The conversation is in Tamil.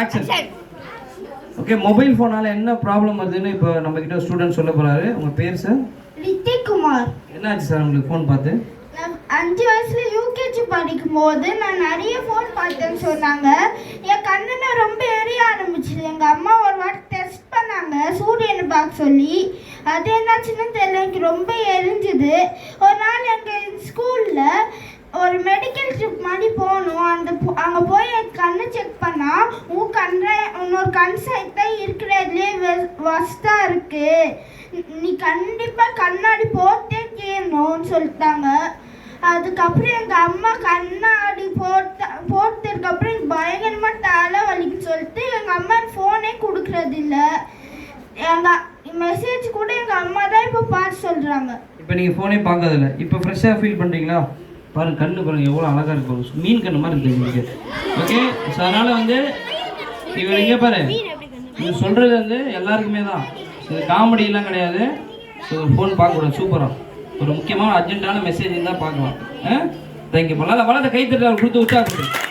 ஆக்ஷன் ஓகே மொபைல் ஃபோனால என்ன ப்ராப்ளம் வருதுன்னு இப்போ நம்ம கிட்ட ஸ்டூடெண்ட் சொல்ல போறாரு. உங்க பேர் சார் ரித்திக் குமார் என்னாச்சு சார் உங்களுக்கு ஃபோன் பார்த்து? நான் அஞ்சு வயசுல யூகேஜி படிக்கும் போது நான் நிறைய ஃபோன் பார்த்தேன்னு சொன்னாங்க. என் கண்ணுல ரொம்ப எரிய ஆரம்பிச்சுது. எங்க அம்மா ஒரு வாட்டி டெஸ்ட் பண்ணாங்க சூரியனை பார்க்க சொல்லி. அது என்னாச்சுன்னு தெரியல எனக்கு ரொம்ப எரிஞ்சுது. ஒரு நாள் எங்கள் ஸ்கூல்ல ஒரு மெடிக்கல் ட்ரிப் மாதிரி போகணும். அந்த அங்க போய் என் கண்ணு செக் பண்ணா உன் கண்ண கண் சைத்தை இருக்கிறதுலே வஸ்தா இருக்கு. நீ- கண்டிப்பாக கண்டிப்பா கண்ணாடி போட்டே கேட்கணும்னு சொல்லிட்டாங்க. அதுக்கப்புறம் எங்க அம்மா கண்ணாடி போட்ட போட்டதுக்கு அப்புறம் எனக்கு பயங்கரமா தலை வலிக்குன்னு சொல்லிட்டு எங்க அம்மா ஃபோனே கொடுக்கறது இல்ல எங்க மெசேஜ் கூட எங்க அம்மா தான் இப்போ பார்த்து சொல்றாங்க. இப்போ நீங்கள் ஃபோனே பார்க்கறதில்ல இப்போ ஃப்ரெஷ்ஷாக ஃபீல் பண்ணுறீங்களா பாருங்க கண்ணு பாருங்க எவ்வளோ அழகாக இருக்கு மீன் கண்ணு மாதிரி இருக்கு ஓகே ஸோ அதனால் வந்து இவர் இங்கே பாரு. இது சொல்கிறது வந்து எல்லாருக்குமே தான். இது காமெடியெல்லாம் கிடையாது. ஸோ ஃபோன் பார்க்கக்கூடாது. சூப்பராக ஒரு முக்கியமான அர்ஜென்ட்டான மெசேஜ் தான் பார்க்கலாம். தேங்க்யூ வளர வளர கை தட்டு அவர் கொடுத்து உற்சாகப்படுத்து.